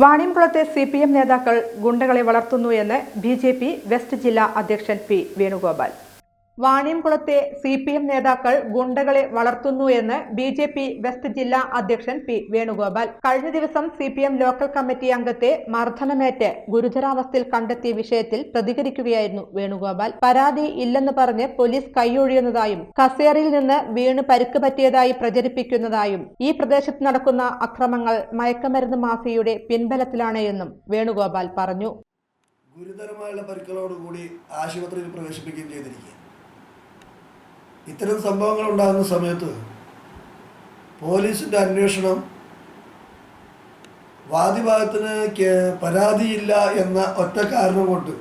വാണിയംകുളത്തെ C P M നേതാക്കൾ ഗുണ്ടകളെ വളർത്തുന്നു എന്ന് ബി ജെ പി വെസ്റ്റ് ജില്ലാ അധ്യക്ഷൻ പി വേണുഗോപാൽ. വാണിയംകുളത്തെ സി പി എം നേതാക്കൾ ഗുണ്ടകളെ വളർത്തുന്നു എന്ന് ബി ജെ പി വെസ്റ്റ് ജില്ലാ അധ്യക്ഷൻ പി വേണുഗോപാൽ. കഴിഞ്ഞ ദിവസം C P M local committee അംഗത്തെ മർദ്ദനമേറ്റ് ഗുരുതരാവസ്ഥയിൽ കണ്ടെത്തിയ വിഷയത്തിൽ പ്രതികരിക്കുകയായിരുന്നു വേണുഗോപാൽ. പരാതി ഇല്ലെന്ന് പറഞ്ഞ് പോലീസ് കൈയൊഴിയുന്നതായും കസേരയിൽ നിന്ന് വീണ് പരുക്ക് പറ്റിയതായി പ്രചരിപ്പിക്കുന്നതായും ഈ പ്രദേശത്ത് നടക്കുന്ന അക്രമങ്ങൾ മയക്കമരുന്ന് മാഫിയുടെ പിൻബലത്തിലാണ് എന്നും വേണുഗോപാൽ പറഞ്ഞു. ഗുരുതരമായുള്ള പരിക്കുകളോടുകൂടി ആശുപത്രിയിൽ പ്രവേശിപ്പിക്കുകയും ചെയ്തിരിക്കുക ഇത്തരം സംഭവങ്ങൾ ഉണ്ടാകുന്ന സമയത്ത് പോലീസിന്റെ അന്വേഷണം വാദിഭാഗത്തിന് പരാതിയില്ല എന്ന ഒറ്റ കാരണം കൊണ്ട്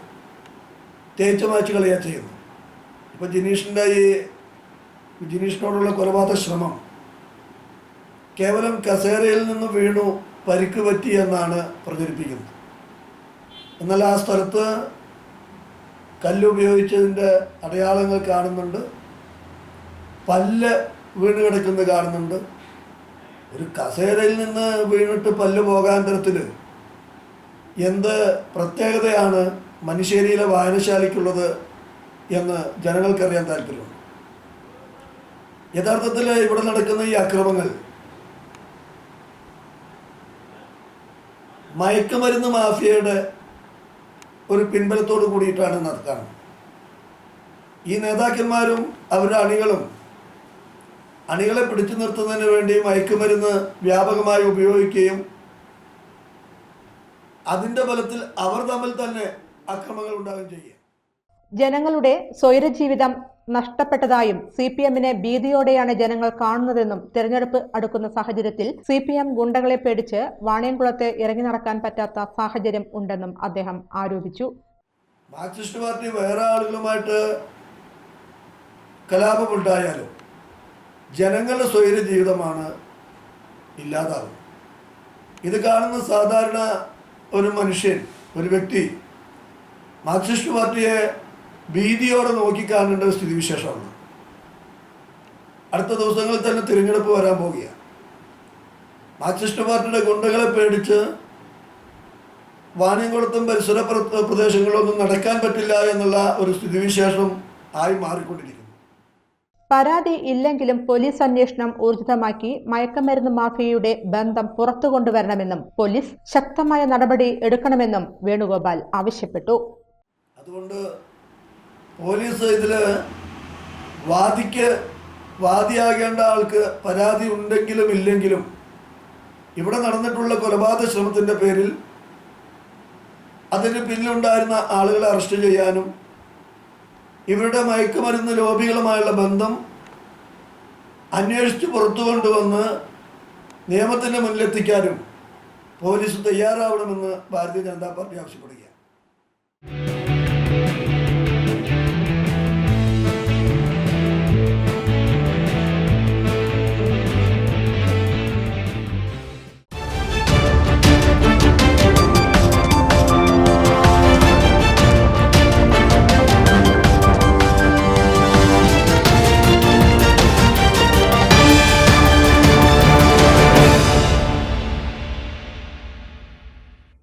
തേച്ചു മാച്ച് കളിയാ ചെയ്യുന്നു. ഇപ്പോൾ ജിനീഷിന്റെ ഈ ജിനീഷിനോടുള്ള കൊലപാതക ശ്രമം കേവലം കസേരയിൽ നിന്ന് വീണു പരിക്ക് പറ്റി എന്നാണ് പ്രചരിപ്പിക്കുന്നത്. എന്നാൽ ആ സ്ഥലത്ത് കല്ലുപയോഗിച്ചതിന്റെ അടയാളങ്ങൾ കാണുന്നുണ്ട്. പല്ല് വീണ് കിടക്കുന്നത് കാണുന്നുണ്ട്. ഒരു കസേരയിൽ നിന്ന് വീണിട്ട് പല്ല് പോകാൻ തരത്തിൽ എന്ത് പ്രത്യേകതയാണ് മനുഷ്യരിയിലെ വായനശാലയ്ക്കുള്ളത് എന്ന് ജനങ്ങൾക്കറിയാൻ താല്പര്യമുണ്ട്. യഥാർത്ഥത്തിൽ ഇവിടെ നടക്കുന്ന ഈ അക്രമങ്ങൾ മയക്കുമരുന്ന് മാഫിയയുടെ ഒരു പിൻബലത്തോട് കൂടിയിട്ടാണ് നടക്കുന്നത് ഈ നേതാക്കന്മാരും അവരുടെ അണികളും അണികളെ പിടിച്ചു നിർത്തുന്നതിന് വേണ്ടി മയക്കുമരുന്ന് വ്യാപകമായി ഉപയോഗിക്കുകയും അതിന്റെ ഫലത്തിൽ അവർ തമ്മിൽ തന്നെ അക്രമങ്ങൾ ഉണ്ടാകുകയും ചെയ്യും ജനങ്ങളുടെ സ്വൈരജീവിതം നഷ്ടപ്പെട്ടതായും സി പി എമ്മിനെ ഭീതിയോടെയാണ് ജനങ്ങൾ കാണുന്നതെന്നും തെരഞ്ഞെടുപ്പ് അടുക്കുന്ന സാഹചര്യത്തിൽ സി പി എം ഗുണ്ടകളെ പേടിച്ച് വാണിയംകുളത്ത് ഇറങ്ങി നടക്കാൻ പറ്റാത്ത സാഹചര്യം ഉണ്ടെന്നും അദ്ദേഹം ആരോപിച്ചു. മാർക്സിസ്റ്റ് പാർട്ടി വേറെ ആളുകളുമായിട്ട് കലാപമുണ്ടായാലും ജനങ്ങളുടെ സ്വൈര ജീവിതമാണ് ഇല്ലാതാവും ഇത് കാണുന്ന സാധാരണ ഒരു മനുഷ്യൻ ഒരു വ്യക്തി മാർക്സിസ്റ്റ് പാർട്ടിയെ ഭീതിയോടെ നോക്കിക്കാണേണ്ട ഒരു സ്ഥിതിവിശേഷമാണ്. അടുത്ത ദിവസങ്ങളിൽ തന്നെ തിരഞ്ഞെടുപ്പ് വരാൻ പോവുകയാണ്. മാർക്സിസ്റ്റ് പാർട്ടിയുടെ ഗുണ്ടകളെ പേടിച്ച് വാണിയംകുളത്തും പരിസര പ്ര- പ്രദേശങ്ങളിലൊന്നും നടക്കാൻ പറ്റില്ല എന്നുള്ള ഒരു സ്ഥിതിവിശേഷം ആയി മാറിക്കൊണ്ടിരിക്കുന്നു. പരാതി ഇല്ലെങ്കിലും പോലീസ് അന്വേഷണം ഊർജിതമാക്കി മയക്കമരുന്ന് മാഫിയയുടെ ബന്ധം പുറത്തു കൊണ്ടുവരണമെന്നും പോലീസ് ശക്തമായ നടപടി എടുക്കണമെന്നും വേണുഗോപാൽ ആവശ്യപ്പെട്ടു. അതുകൊണ്ട് പോലീസ് ഇതിൽ വാദിക്ക് വാദിയാകേണ്ട ആൾക്ക് പരാതി ഉണ്ടെങ്കിലും ഇല്ലെങ്കിലും ഇവിടെ നടന്നിട്ടുള്ള കൊലപാതക ശ്രമത്തിന്റെ പേരിൽ അതിന് പിന്നിലുണ്ടായിരുന്ന ആളുകളെ അറസ്റ്റ് ചെയ്യാനും ഇവരുടെ മയക്കുമരുന്ന് ലോബികളുമായുള്ള ബന്ധം അന്വേഷിച്ച് പുറത്തു കൊണ്ടുവന്ന് നിയമത്തിന്റെ മുന്നിലെത്തിക്കാനും പോലീസ് തയ്യാറാവണമെന്ന് ഭാരതീയ ജനതാ പാർട്ടി ആവശ്യപ്പെടുകയാണ്.